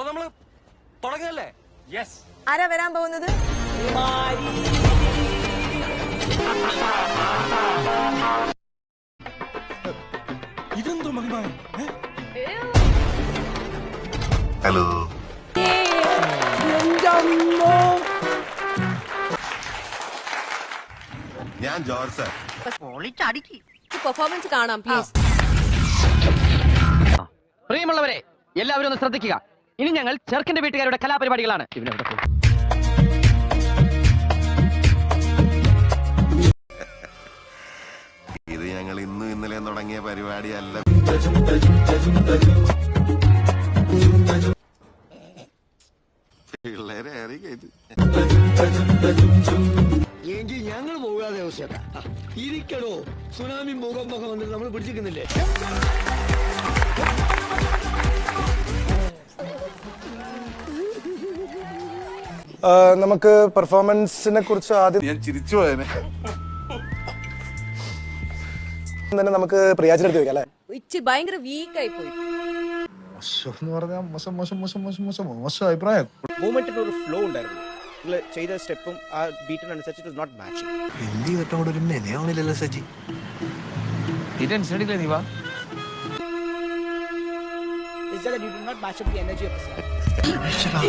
അപ്പൊ നമ്മൾ തുടങ്ങല്ലേ? യെസ് ആരാ വരാൻ പോകുന്നത്? ഇതെന്തോ മഹിമ ഹലോ. ഞാൻ ജോർജ് സാർ. പെർഫോമൻസ് കാണാം പ്ലീസ് പ്രിയമുള്ളവരെ എല്ലാവരും ഒന്ന് ശ്രദ്ധിക്കുക. ഇനി ഞങ്ങൾ ചെറുക്കന്റെ വീട്ടുകാരുടെ കലാപരിപാടികളാണ്? ഇത് ഞങ്ങൾ ഇന്നും ഇന്നലെ തുടങ്ങിയ പരിപാടിയല്ല. പിള്ളേരെ എങ്കിൽ ഞങ്ങൾ പോകാതെ അവസ്ഥ ഇരിക്കണോ സുനാമി മുഖം മുഖം വന്നിട്ട് നമ്മൾ പിടിച്ചിരിക്കുന്നില്ലേ? നമുക്ക് പെർഫോമൻസിനെ കുറിച്ച് ആദ്യം ഞാൻ ചിരിച്ചു പോയനെ. തന്നെ നമുക്ക് പ്രിയാജിനെടുത്ത് വെക്കാം അല്ലേ? ഭയങ്കര വീക്കായി പോയി. മോശം എന്ന് പറഞ്ഞാൽ മോശം മോശം മോശം മോശം മോശം മോശം അഭിപ്രായം. മൂവ്മെന്റിന് ഒരു ഫ്ലോ ഉണ്ടായിരുന്നു. നിങ്ങൾ ചെയ്ത സ്റ്റെപ്പും ആ ബീറ്റിനനുസരിച്ച് ഇറ്റ് നോട്ട് മാച്ചിങ് എന്ത് ചെയ്തിട്ടോട് ഒരു മെനയാവണില്ലല്ലോ Saji. It's just that you did not match up the energy of the song.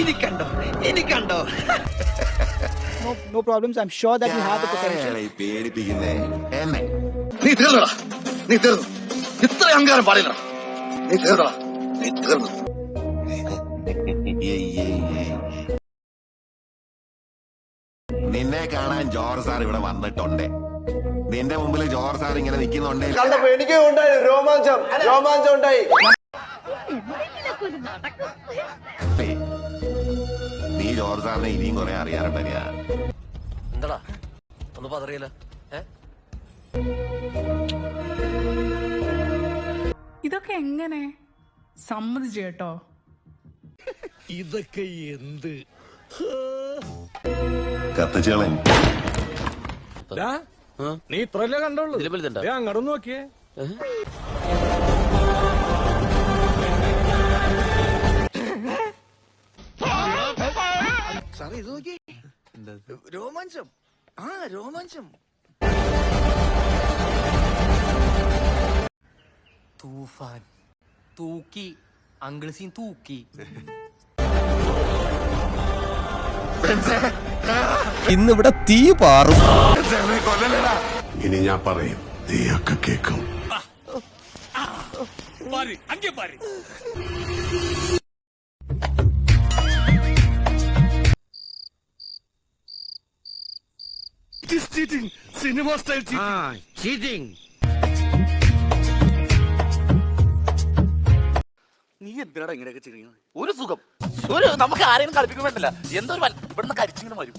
എനിക്കണ്ടോ കണ്ടോ No, no problems. I'm sure that you have the potential. ആരെയാടാ ഈ പേടിപ്പിക്കുന്നേ. എന്നെ നീ തീർന്നടാ. നീ തീർന്നു. ഇത്ര അഹങ്കാരം പാടില്ല നീ തീർന്നടാ. നീ തീർന്നു. നിന്നെ കാണാൻ ജോർജ് സാർ ഇവിടെ വന്നിട്ടുണ്ട്. നിന്റെ മുമ്പിൽ ജോർജ് സാർ ഇങ്ങനെ നിൽക്കുന്നുണ്ട് കണ്ടപ്പോ എനിക്ക് ഉണ്ടായി. രോമാഞ്ചം. രോമാഞ്ചം ഉണ്ടായി. നീ ജോർജ് സാറിനെ ഇനിയും കുറെ അറിയാറുണ്ട് ഞാൻ എന്താടാ? ഒന്ന് പതറിയല്ല. ഇതൊക്കെ എങ്ങനെ? സമ്മതിച്ചു കേട്ടോ. ഇതൊക്കെ എന്ത്? കത്തിച്ചോളൻ. നീ ഇത്രല്ലേ കണ്ടോളൂ ഞാൻ കടന്നു നോക്കിയേ. രോമാഞ്ചം. ആ രോമാഞ്ചം. തൂഫാൻ. തൂക്കി. അങ്കിൾ സീൻ തൂക്കി. ഇന്നിവിടെ തീ പാറും. ഇനി ഞാൻ പറയും നീയൊക്കെ കേൾക്കും. സിനിമ സ്റ്റൈൽ ചീറ്റിംഗ് നീ എന്തിനാടാ ഇങ്ങനെയൊക്കെ ചെയ്യുന്നത്? ഒരു സുഖം. ഒരു നമുക്ക് ആരെയും കളിപ്പിക്കാൻ പറ്റില്ല എന്തോ ഒരു ഇവിടുന്ന് കരിച്ചിങ്ങനെ വരും.